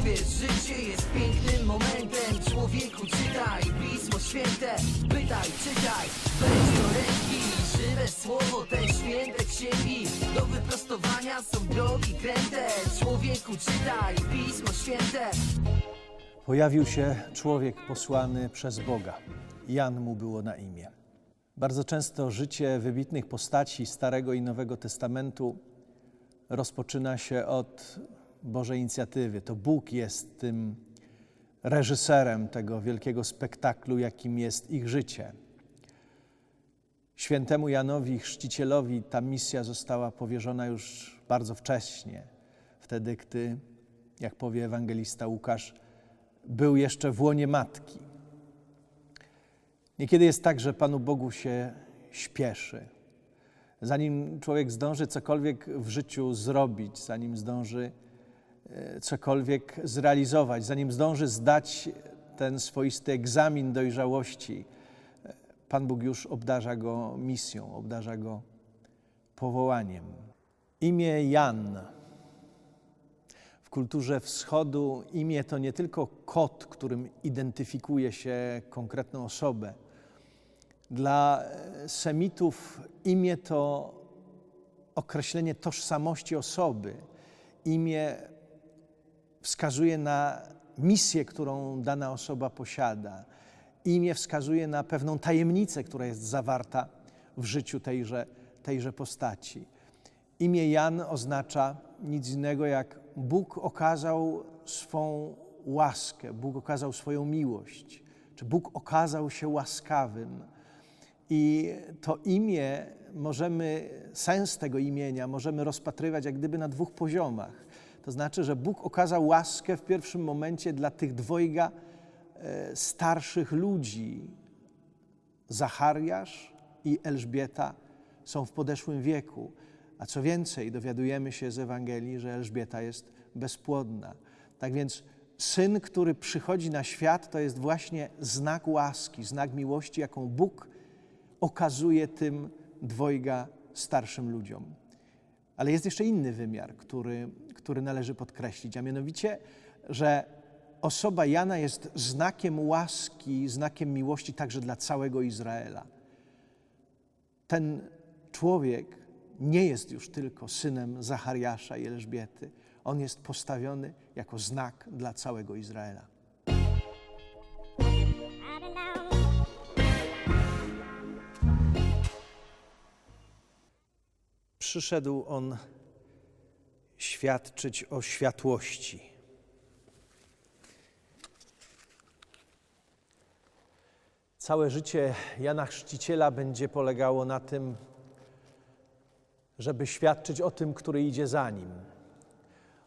Uwierz, życie jest pięknym momentem. Człowieku czytaj Pismo Święte. Pytaj, czytaj, weź do ręki Żywe słowo, te święte księgi. Do wyprostowania są drogi kręte. Człowieku czytaj Pismo Święte. Pojawił się człowiek posłany przez Boga. Jan mu było na imię. Bardzo często życie wybitnych postaci Starego i Nowego Testamentu rozpoczyna się od Bożej inicjatywy. To Bóg jest tym reżyserem tego wielkiego spektaklu, jakim jest ich życie. Świętemu Janowi Chrzcicielowi ta misja została powierzona już bardzo wcześnie, wtedy, gdy, jak powie ewangelista Łukasz, był jeszcze w łonie matki. Niekiedy jest tak, że Panu Bogu się śpieszy. Zanim człowiek zdąży cokolwiek w życiu zrobić, zanim zdąży cokolwiek zrealizować, zanim zdąży zdać ten swoisty egzamin dojrzałości, e, Pan Bóg już obdarza go misją, obdarza go powołaniem. Imię Jan w kulturze wschodu imię to nie tylko kod, którym identyfikuje się konkretną osobę. Dla e, Semitów imię to określenie tożsamości osoby. Imię wskazuje na misję, którą dana osoba posiada. Imię wskazuje na pewną tajemnicę, która jest zawarta w życiu tejże, tejże postaci. Imię Jan oznacza nic innego jak Bóg okazał swą łaskę, Bóg okazał swoją miłość, czy Bóg okazał się łaskawym. I to imię możemy, sens tego imienia możemy rozpatrywać jak gdyby na dwóch poziomach. To znaczy, że Bóg okazał łaskę w pierwszym momencie dla tych dwojga e, starszych ludzi. Zachariasz i Elżbieta są w podeszłym wieku. A co więcej, dowiadujemy się z Ewangelii, że Elżbieta jest bezpłodna. Tak więc syn, który przychodzi na świat, to jest właśnie znak łaski, znak miłości, jaką Bóg okazuje tym dwojga starszym ludziom. Ale jest jeszcze inny wymiar, który, który należy podkreślić, a mianowicie, że osoba Jana jest znakiem łaski, znakiem miłości także dla całego Izraela. Ten człowiek nie jest już tylko synem Zachariasza i Elżbiety. On jest postawiony jako znak dla całego Izraela. Przyszedł on świadczyć o światłości. Całe życie Jana Chrzciciela będzie polegało na tym, żeby świadczyć o tym, który idzie za nim.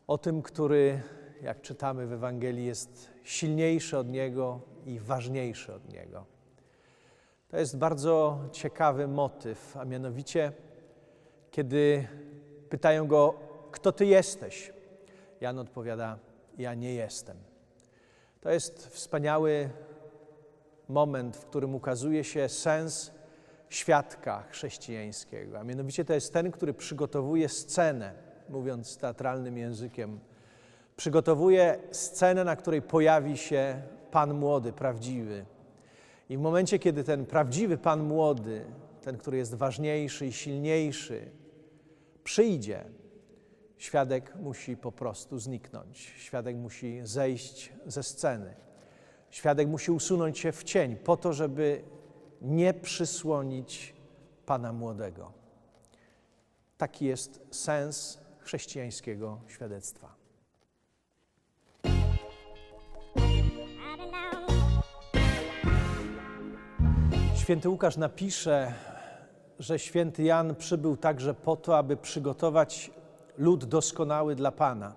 O tym, który, jak czytamy w Ewangelii, jest silniejszy od niego i ważniejszy od niego. To jest bardzo ciekawy motyw, a mianowicie, kiedy pytają go, kto ty jesteś? Jan odpowiada, ja nie jestem. To jest wspaniały moment, w którym ukazuje się sens świadka chrześcijańskiego, a mianowicie to jest ten, który przygotowuje scenę, mówiąc teatralnym językiem. Przygotowuje scenę, na której pojawi się Pan młody, prawdziwy. I w momencie, kiedy ten prawdziwy Pan młody, ten, który jest ważniejszy i silniejszy, przyjdzie, świadek musi po prostu zniknąć. Świadek musi zejść ze sceny. Świadek musi usunąć się w cień po to, żeby nie przysłonić Pana młodego. Taki jest sens chrześcijańskiego świadectwa. Święty Łukasz napisze, że święty Jan przybył także po to, aby przygotować lud doskonały dla Pana.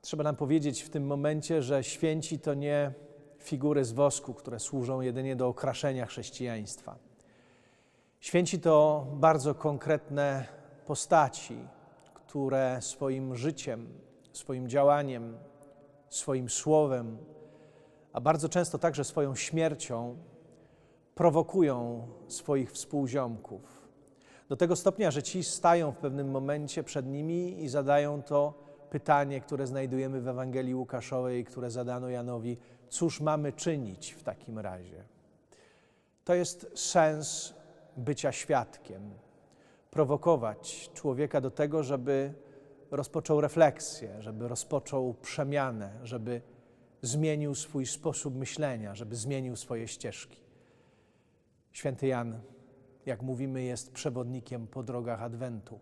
Trzeba nam powiedzieć w tym momencie, że święci to nie figury z wosku, które służą jedynie do okraszenia chrześcijaństwa. Święci to bardzo konkretne postaci, które swoim życiem, swoim działaniem, swoim słowem, a bardzo często także swoją śmiercią prowokują swoich współziomków. Do tego stopnia, że ci stają w pewnym momencie przed nimi i zadają to pytanie, które znajdujemy w Ewangelii Łukaszowej, które zadano Janowi: Cóż mamy czynić w takim razie? To jest sens bycia świadkiem. Prowokować człowieka do tego, żeby rozpoczął refleksję, żeby rozpoczął przemianę, żeby zmienił swój sposób myślenia, żeby zmienił swoje ścieżki. Święty Jan, jak mówimy, jest przewodnikiem po drogach Adwentu.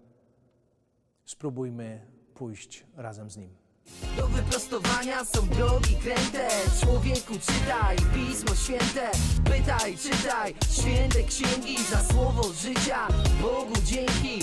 Spróbujmy pójść razem z nim. Do wyprostowania są drogi kręte Człowieku czytaj Pismo Święte Pytaj, czytaj Święte księgi za słowo życia Bogu dzięki